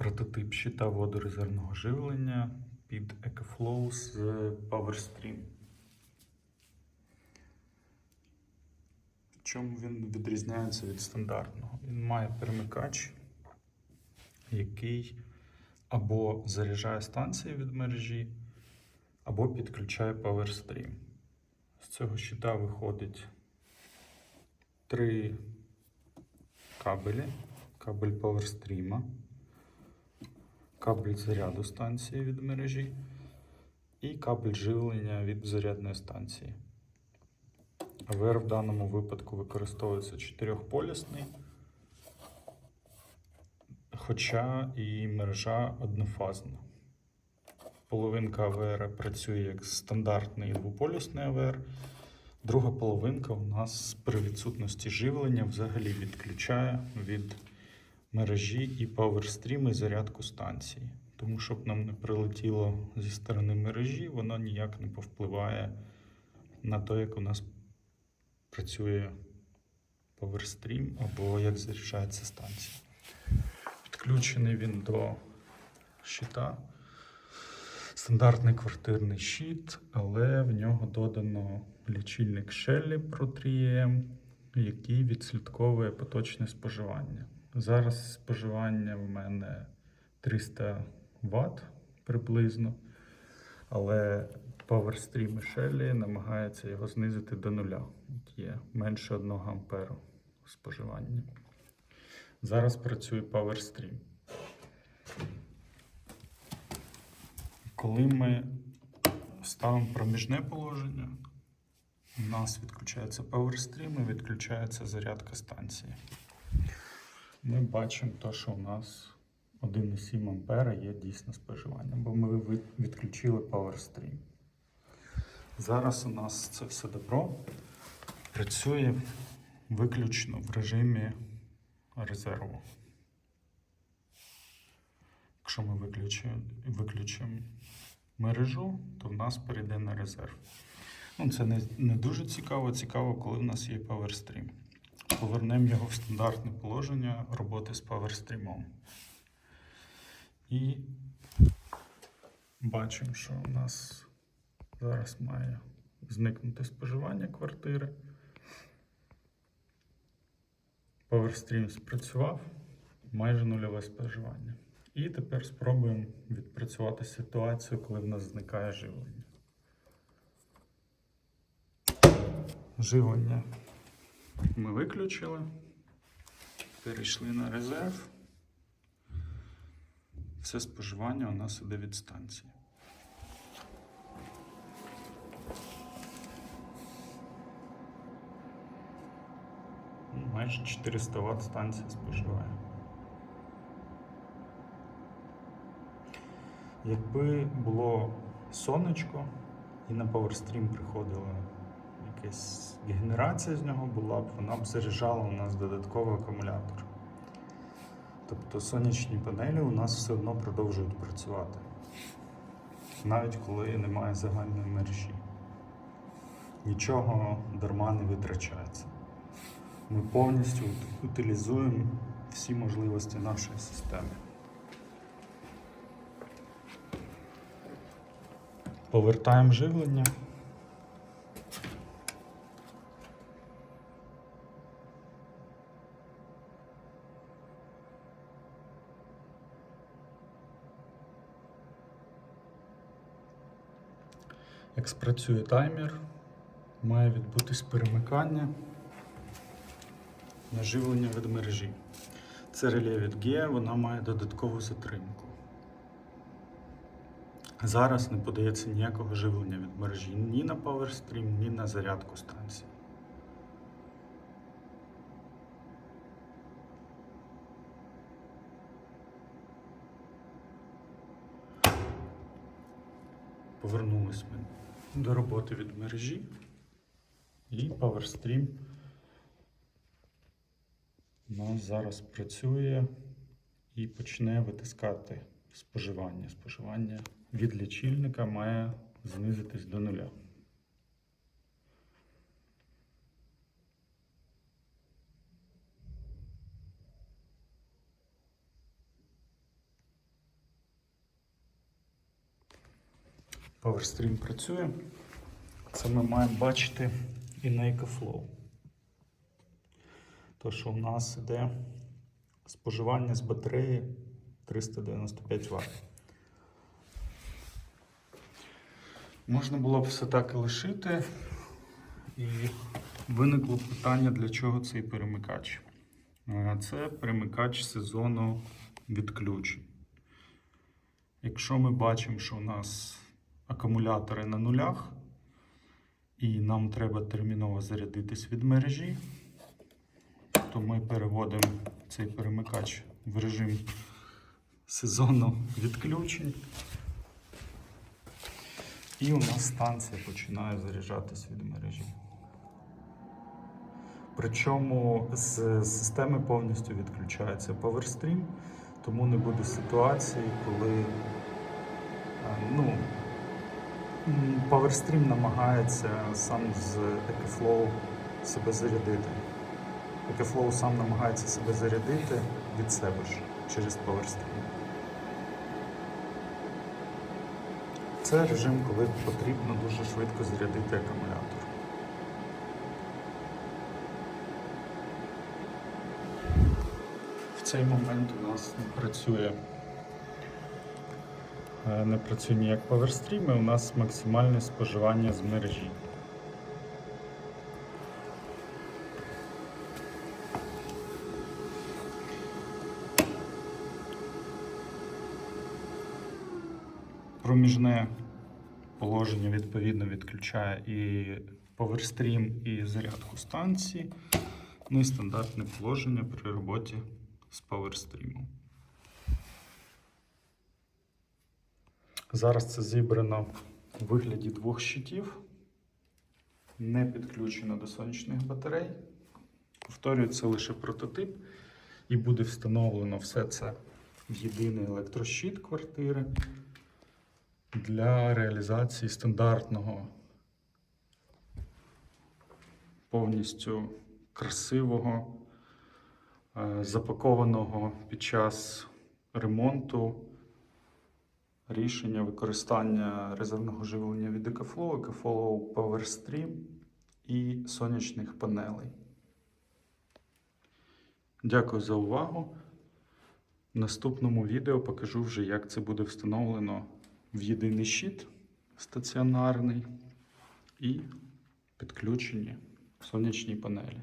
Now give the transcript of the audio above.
Прототип щита водорезервного живлення під EcoFlow з PowerStream. В чому він відрізняється від стандартного? Він має перемикач, який або заряджає станції від мережі, або підключає PowerStream. З цього щита виходить три кабелі, кабель PowerStream, кабель заряду станції від мережі і кабель живлення від зарядної станції. АВР в даному випадку використовується чотирьохполісний, хоча і мережа однофазна. Половинка АВР працює як стандартний двополюсний АВР. Друга половинка у нас при відсутності живлення взагалі відключає від мережі і і зарядку станції. Тому щоб нам не прилетіло зі сторони мережі, воно ніяк не повпливає на те, як у нас працює PowerStream або як заряджається станція. Підключений він до щита. Стандартний квартирний щит, але в нього додано лічильник Shelly Pro 3M, який відслідковує поточне споживання. Зараз споживання в мене 300 Вт приблизно, але PowerStream і Shelly намагається його знизити до нуля. Є менше 1 амперу споживання. Зараз працює PowerStream. Коли ми ставимо проміжне положення, у нас відключається PowerStream і відключається зарядка станції. Ми бачимо те, що у нас 1,7 ампера є дійсне споживання, бо ми відключили PowerStream. Зараз у нас це все добро працює виключно в режимі резерву. Якщо ми виключимо, мережу, то в нас перейде на резерв. Ну, це не, не дуже цікаво. Цікаво, коли в нас є PowerStream. Повернемо його в стандартне положення роботи з PowerStream. І бачимо, що у нас зараз має зникнути споживання квартири. PowerStream спрацював, майже нульове споживання. І тепер спробуємо відпрацювати ситуацію, коли в нас зникає живлення. Живлення ми виключили, перейшли на резерв. Все споживання у нас іде від станції. Ну, Майже 400 Вт станція споживає. Якби було сонечко і на PowerStream приходила якась генерація з нього була б, вона б заряджала у нас додатковий акумулятор. Тобто сонячні панелі у нас все одно продовжують працювати, навіть коли немає загальної мережі. Нічого дарма не витрачається. Ми повністю утилізуємо всі можливості нашої системи. Повертаємо живлення. Як спрацює таймер, має відбутись перемикання на живлення від мережі. Це реле від GE, вона має додаткову затримку. Зараз не подається ніякого живлення від мережі ні на PowerStream, ні на зарядку станції. Повернулись ми до роботи від мережі і PowerStream у нас зараз працює і почне витискати споживання. Споживання від лічильника має знизитись до нуля. PowerStream працює. Це ми маємо бачити і на EcoFlow. То, що у нас іде споживання з батареї 395 Вт. Можна було б все так і лишити. І виникло питання, для чого цей перемикач. Це перемикач сезону відключень. Якщо ми бачимо, що у нас акумулятори на нулях, і нам треба терміново зарядитись від мережі, то ми переводимо цей перемикач в режим сезону відключень. І у нас станція починає заряджатись від мережі. Причому з системи повністю відключається PowerStream, тому не буде ситуації, коли ну, PowerStream намагається сам з EcoFlow себе зарядити. EcoFlow сам намагається себе зарядити від себе ж через PowerStream. Це режим, коли потрібно дуже швидко зарядити акумулятор. В цей момент у нас не працює, не працює ніяк і у нас максимальне споживання з мережі. Проміжне положення відповідно відключає і PowerStream, і зарядку станції. Ну і стандартне положення при роботі з PowerStream. Зараз це зібрано у вигляді двох щитів, не підключено до сонячних батарей. Повторюю, це лише прототип, і буде встановлено все це в єдиний електрощит квартири для реалізації стандартного повністю красивого, е, запакованого під час ремонту рішення використання резервного живлення від EcoFlow, EcoFlow PowerStream і сонячних панелей. Дякую за увагу. В наступному відео покажу вже, як це буде встановлено в єдиний щит стаціонарний і підключені сонячні панелі.